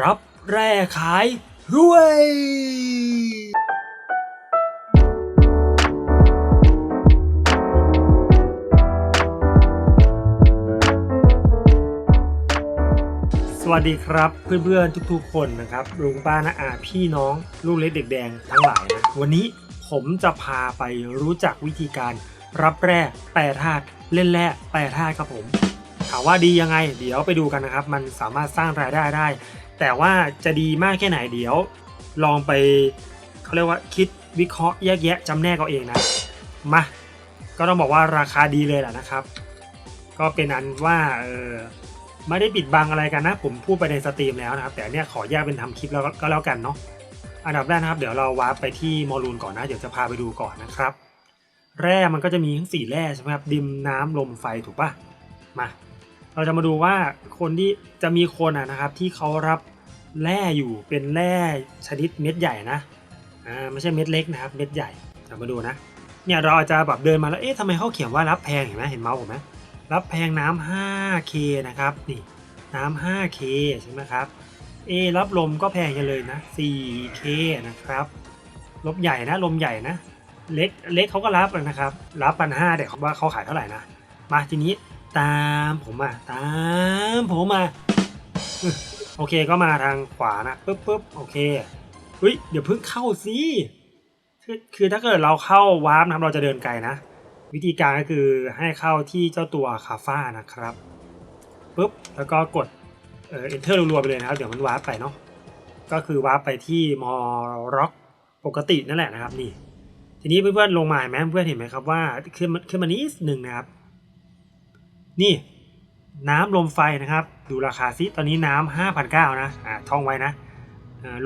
รับแร่ขายรวยสวัสดีครับเพื่อนๆทุกๆคนนะครับลุงป้านาอาพี่น้องลูกเล็กเด็กแดงทั้งหลายนะวันนี้ผมจะพาไปรู้จักวิธีการรับแร่แปรธาตุเล่นแร่แปรธาตุครับผมถามว่าดียังไง เดี๋ยวไปดูกันนะครับ มันสามารถสร้างรายได้ได้ แต่ว่าจะดีมากแค่ไหนเดี๋ยว ลองไปเขาเรียกว่าคิดวิเคราะห์แยกแยะจำแนกเอาเองนะ มา ก็ต้องบอกว่าราคาดีเลยแหละนะครับ ก็เป็นอันว่าเออไม่ได้ปิดบังอะไรกันนะ ผมพูดไปในสตรีมแล้วนะครับ แต่เนี่ยขอแยกเป็นทำคลิปแล้วก็แล้วกันเนาะอันดับแรกนะครับ เดี๋ยวเราวาร์ปไปที่มอลูนก่อนนะ เดี๋ยวจะพาไปดูก่อนนะครับ แร่มันก็จะมีทั้งสี่แร่ใช่ไหมครับดินน้ำลมไฟถูกปะมา เราจะมาดูว่าคนที่จะมีคนอะนะครับที่เขารับ แร่อยู่เป็นแร่ชนิดเม็ดใหญ่นะอ่าไม่ใช่เม็ดเล็กนะครับ เม็ดใหญ่เรามาดูนะเนี่ยเราอาจจะแบบเดินมาแล้วเอ๊ะทำไมเขาเขียนว่ารับแพงเห็นไหมเห็นเมาส์ผมไหมรับแพงน้ำ 5K นะครับนี่น้ำ 5K ใช่ไหมครับเอะรับลมก็แพงกันเลยนะ 4K นะครับลมใหญ่นะลมใหญ่นะเล็กเล็กเขาก็รับนะครับ รับปันห้าแต่เขาว่าเขาขายเท่าไหร่นะมาทีนี้ตามผมมาตามผมมา โอเคก็มาทางขวานะปึ๊บปึ๊บโอเคเฮ้ยเดี๋ยวเพิ่งเข้าสิคือคือถ้าเกิดเราเข้าวาร์ปนะครับเราจะเดินไกลนะ วิธีการก็คือให้เข้าที่เจ้าตัวคาฟ้านะครับปุ๊บแล้วก็กดเอ่อ enter รัวๆไปเลยนะครับเดี๋ยวมันวาร์ปไปเนาะก็คือวาร์ปไปที่มอร็อกปกตินั่นแหละนะครับนี่ ทีนี้เพื่อนๆลงมาเห็นไหมเพื่อนเห็นไหมครับว่าขึ้นมาขึ้นมานิดหนึ่งนะครับ นี่ น้ำลมไฟนะครับ ดูราคาซิตอนนี้น้ำห้าพันเก้านะอ่าท่องไว้นะ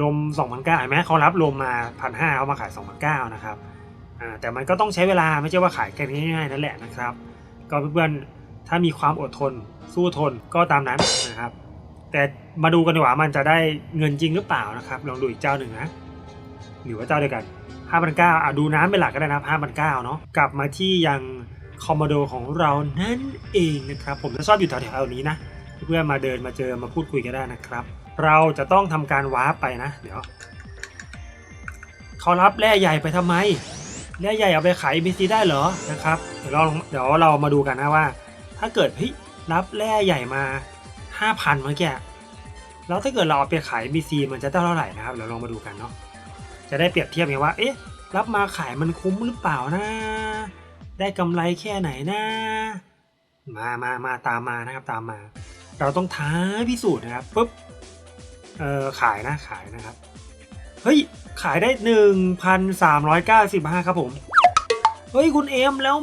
ลมสองพันเก้าเห็นไหมเขารับลมมาพันห้าเขามาขายสองพันเก้านะครับอ่าแต่มันก็ต้องใช้เวลาไม่ใช่ว่าขายกันง่ายๆนั่นแหละนะครับ ก็เพื่อนๆถ้ามีความอดทนสู้ทนก็ตามนั้นนะครับ แต่มาดูกันดีกว่ามันจะได้เงินจริงหรือเปล่านะครับ ลองดูอีกเจ้าหนึ่งนะหรือว่าเจ้าเดียวกัน5,900อะดูน้ำเป็นหลักก็ได้นะ5,900เนาะกลับมาที่ยัง คอมโมโดของเรานั่นเองนะครับ ผมจะชอบอยู่แถวๆนี้นะ เพื่อนมาเดินมาเจอมาพูดคุยกันได้นะครับ เราจะต้องทำการวาร์ปไปนะ เดี๋ยวเขารับแร่ใหญ่ไปทำไมแร่ใหญ่เอาไปขาย BC ได้เหรอนะครับ เดี๋ยวเราเดี๋ยวเรามาดูกันนะว่า ถ้าเกิดเฮ้ยรับแร่ใหญ่มา 5,000เมื่อกี้แล้วถ้าเกิดเราเอาไปขาย BC มันจะได้เท่าไหร่นะครับเดี๋ยวลองมาดูกันเนาะ จะได้เปรียบเทียบไงว่า เอ๊ะ รับมาขายมันคุ้มหรือเปล่านะ ได้กำไรแค่ไหนนะมามามาตามมานะครับตามมา เราต้องท้าพิสูจน์นะครับปุ๊บเออขายนะขายนะครับ เฮ้ย ขายได้ 1,395 ครับผม เฮ้ย คุณเอ็มแล้ว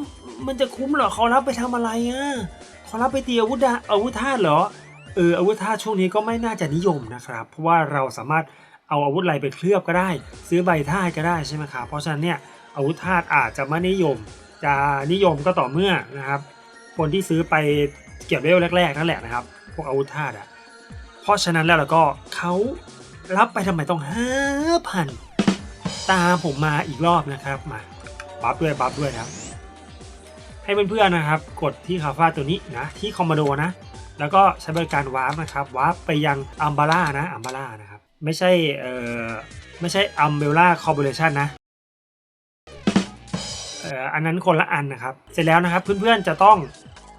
มันจะคุ้มเหรอเขารับไปทำอะไรอะ่ะเขารับไปตีอาวุธาอาวุธธาตุเหรอเอออาวุธธาตุช่วงนี้ก็ไม่น่าจะนิยมนะครับ เพราะว่าเราสามารถเอาอาวุธอะไรไปเคลือบก็ได้ ซื้อใบธาตุก็ได้ใช่ไหมครับเพราะฉะนั้นเนี่ย อาวุธธาตุอาจจะไม่นิยม จะนิยมก็ต่อเมื่อนะครับ คนที่ซื้อไปเก็บเวลแรกๆนั่นแหละนะครับ พวกอาวุธธาตุอะเพราะฉะนั้นแล้วเราก็เขารับไปทำไมต้องห้าพันตามผมมาอีกรอบนะครับมาบัฟด้วยบัฟด้วยนะครับ ให้เพื่อนๆนะครับ กดที่คาฟ้าตัวนี้นะที่คอมมานโดนะ แล้วก็ใช้บริการวาร์ปนะครับวาร์ปไปยังอัมบาร่านะอัมบาร่านะครับ ไม่ใช่เอ่อไม่ใช่อัมเบล่าคอร์ปอเรชันนะ อ่ออันนั้นคนละอันนะครับ เสร็จแล้วนะครับเพื่อนๆจะต้อง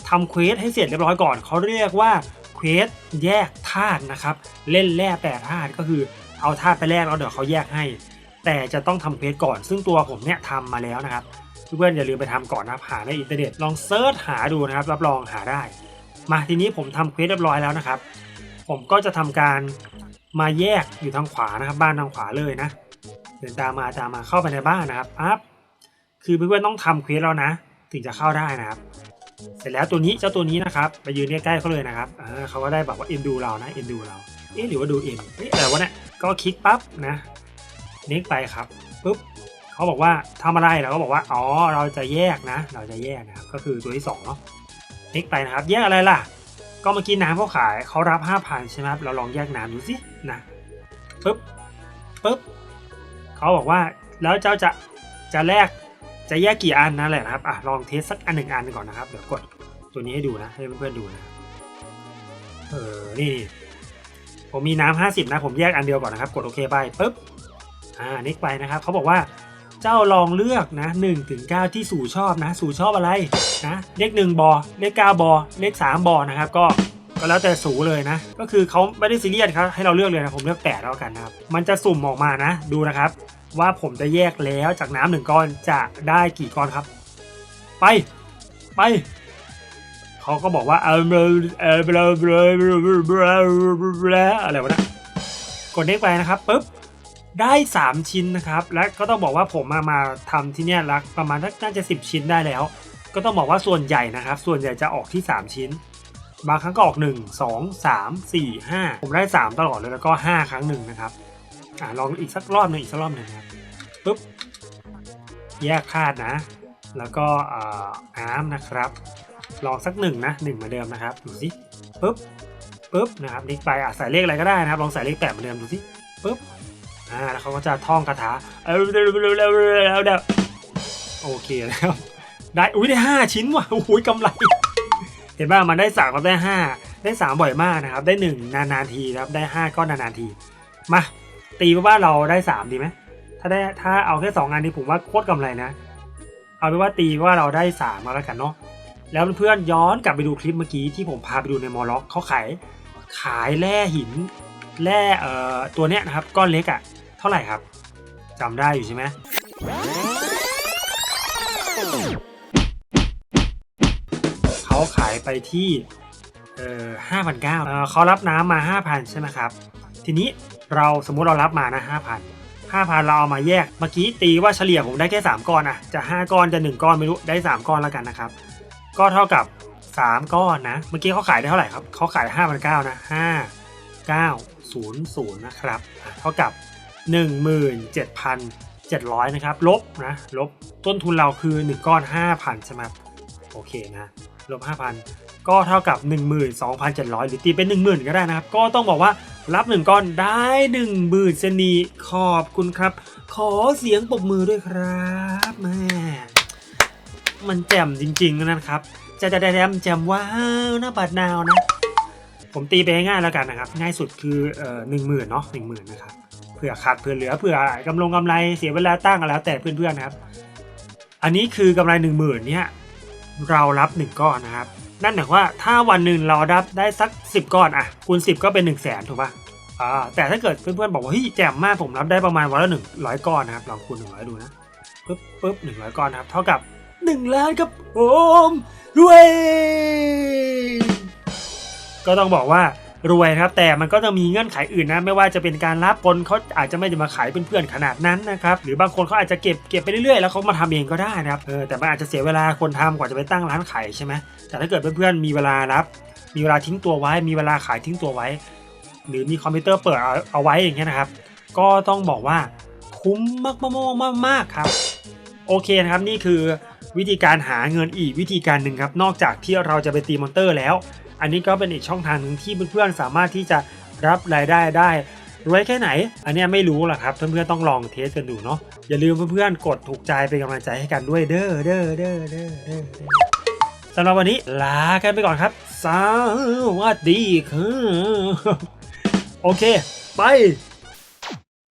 ทำเควสให้เสร็จเรียบร้อยก่อนเขาเรียกว่าเควสแยกธาตุนะครับ เล่นแร่แปรธาตุก็คือเอาธาตุไปแลกแล้วเดี๋ยวเขาแยกให้ แต่จะต้องทำเควสก่อน ซึ่งตัวผมเนี่ยทำมาแล้วนะครับเพื่อนๆอย่าลืมไปทำก่อนนะครับหาในอินเทอร์เน็ตลองเซิร์ชหาดูนะครับ รับรองหาได้ มาทีนี้ผมทำเควสเรียบร้อยแล้วนะครับ ผมก็จะทำการมาแยกอยู่ทางขวานะครับ บ้านทางขวาเลยนะเดินตามมาตามมาเข้าไปในบ้านนะครับอัพ คือเพื่อนๆต้องทำเควสแล้วนะ ถึงจะเข้าได้นะครับ เสร็จแล้วตัวนี้เจ้าตัวนี้นะครับไปยืนใกล้ๆเขาเลยนะครับเออเขาก็ได้แบบว่าเอ็นดูเรานะเอ็นดูเราเอ๊ะหรือว่าดูเอ็นเอ๊ะอะไรวะเนี่ยก็คลิกปั๊บนะน็กไปครับปุ๊บเขาบอกว่าทำอะไรเราก็บอกว่าอ๋อเราจะแยกนะ เราจะแยกนะครับก็คือตัวที่สองเนาะคลิกไปนะครับแยกอะไรล่ะ ก็เมื่อกี้น้ำเขาขายเขารับ5,000ใช่ไหมครับเราลองแยกน้ำดูสินะปึ๊บปึ๊บเขาบอกว่าแล้วเจ้าจะจะแลก จะแยกกี่อันนั่นแหละนะครับอะลองเทสสักอันหนึ่งอันก่อนนะครับ เดี๋ยวกดตัวนี้ให้ดูนะ ให้เพื่อนๆดูนะเออนี่ผมมีน้ำห้าสิบนะ ผมแยกอันเดียวก่อนนะครับ กดโอเคไปปุ๊บอ่าน็กไปนะครับเขาบอกว่าเจ้าลองเลือกนะ1นถึงเที่สู่ชอบนะ สู่ชอบอะไรนะเลขหนึ่งบอเลขเก้าบอเลขสามบอนะครับ ก็ก็แล้วแต่สูเลยนะ ก็คือเขาไม่ได้ซีเรียสครับให้เราเลือกเลยนะผมเลือกแปดแล้วกันนะครับ มันจะสุ่มออกมานะ ดูนะครับ ว่าผมจะแยกแล้วจากน้ำหนึ่งก้อนจะได้กี่ก้อนครับ ไปไปเขาก็บอกว่าเออเบลเออเบลเบลเบลเบลเบลอะไรวะนะกดเน็กไปนะครับปุ๊บได้ 3 ชิ้นนะครับ และก็ต้องบอกว่าผมมามาทำที่เนี่ยรักประมาณน่าจะ 10 ชิ้นได้แล้ว ก็ต้องบอกว่าส่วนใหญ่นะครับ ส่วนใหญ่จะออกที่ 3 ชิ้น บางครั้งก็ออก 1 2 3 4 5 ผมได้ 3 ตลอดเลยแล้วก็ 5 ครั้งหนึ่งนะครับ อ่าลองอีกสักรอบหนึ่งอีกสักรอบหนึ่งนะครับปุ๊บแยกคาดนะ แล้วก็อ่าน้ำนะครับ ลองสักหนึ่งนะหนึ่งเหมือนเดิมนะครับดูสิปุ๊บปุ๊บนะครับเล็กไปอะใส่เลขอะไรก็ได้นะครับ ลองใส่เลขแปดเหมือนเดิมดูสิปุ๊บอ่าแล้วเขาก็จะท่องคาถาเออเร็วเร็วเร็วเร็วเร็วเร็วโอเคแล้วได้อุ้ยได้ห้าชิ้นว่ะโอ้ยกำไร เห็นป่ะมันได้สามก็ได้ห้าได้สามบ่อยมากนะครับ ได้หนึ่งนานๆทีครับได้ห้าก็นานๆทีมา ตีว่าเราได้สามดีไหมถ้าได้ถ้าเอาแค่สองงานนี้ผมว่าโคตรกำไรนะ เอาเป็นว่าตีว่าเราได้สามมาแล้วกันเนาะแล้วเพื่อนย้อนกลับไปดูคลิปเมื่อกี้ที่ผมพาไปดูในมอลล็อกเขาขายขายแร่หินแร่เอ่อตัวเนี้ยนะครับก้อนเล็กอะ่ะ เท่าไหร่ครับจำได้อยู่ใช่ไหมเขาขายไปที่เอ่อห้าพันเก้าเขารับน้ำมาห้าพันใช่ไหมครับ ทีนี้ เราสมมุติเรารับมานะห้าพันห้าพันเราเอามาแยก เมื่อกี้ตีว่าเฉลี่ยผมได้แค่สามก้อนอะจะห้าก้อนจะหนึ่งก้อนไม่รู้ได้สามก้อนแล้วกันนะครับ ก็เท่ากับ 3 ก้อนนะ เมื่อกี้เขาขายได้เท่าไหร่ครับเขาขาย5 9 0 0นะ5 9 0 0นะครับ เท่ากับ 17,700นะครับ ลบนะ ลบต้นทุนเราคือ 1 ก้อน 5,000ใช่ไหมโอเคนะลบ5,000 ก็เท่ากับ 12,700 หรือตีเป็น 10,000 ก็ได้นะครับ ก็ต้องบอกว่า รับ1ก้อนได้10,000เซนีขอบคุณครับ ขอเสียงปรบมือด้วยครับแม่มันแจ่มจริง ๆ นะครับ จะจะได้แจ่มแจ่มว้าวหน้าบัดนาวนะ ผมตีไปง่ายๆแล้วกันนะครับ ง่ายสุดคือเอ่อหนึ่งหมื่นเนาะหนึ่งหมื่นนะครับเผื่อขาดเผื่อเหลือเผื่อกำลงกำไรเสียเวลาตั้งกันแล้วแต่เพื่อนๆนะครับ อันนี้คือกำไรหนึ่งหมื่นเนี่ยเรารับหนึ่งก้อนนะครับ นั่นหมายความว่าถ้าวันหนึ่งเราดับได้สักสิบก้อนอะคูณสิบก็เป็นหนึ่งแสนถูกปะอ่าแต่ถ้าเกิดเพื่อนๆบอกว่าเฮ้ยแจ่มมากผมรับได้ประมาณวันละหนึ่งร้อยก้อนนะครับลองคูณหนึ่งร้อยดูนะปึ๊บปึ๊บหนึ่งร้อยก้อนนะครับ เท่ากับหนึ่งล้านครับผมรวยก็ต้องบอกว่า รวยนะครับแต่มันก็จะมีเงื่อนไขอื่นนะไม่ว่าจะเป็นการรับคนเขาอาจจะไม่ได้มาขายเป็นเพื่อนขนาดนั้นนะครับหรือบางคนเขาอาจจะเก็บเก็บไปเรื่อยๆแล้วเขามาทำเองก็ได้นะครับเออแต่มันอาจจะเสียเวลาคนทำกว่าจะไปตั้งร้านขายใช่ไหมแต่ถ้าเกิดเพื่อนๆมีเวลารับ มีเวลาทิ้งตัวไว้ มีเวลาขายทิ้งตัวไว้ หรือมีคอมพิวเตอร์เปิดเอาเอาไว้อย่างเงี้ยนะครับ ก็ต้องบอกว่าคุ้มมากๆมากๆครับโอเคนะครับนี่คือวิธีการหาเงินอีกวิธีการหนึ่งครับ นอกจากที่เราจะไปตีมอนเตอร์แล้ว อันนี้ก็เป็นอีกช่องทางหนึ่งที่เพื่อนๆสามารถที่จะรับรายได้ได้รวยแค่ไหน อันนี้ไม่รู้หรอกครับเพื่อนๆต้องลองเทสกันดูเนาะอย่าลืมเพื่อนๆกดถูกใจเป็นกำลังใจให้กันด้วยเด้อเด้อเด้อเด้อเด้อเด้อสำหรับวันนี้ลากันไปก่อนครับสวัสดีครับโอเค ไป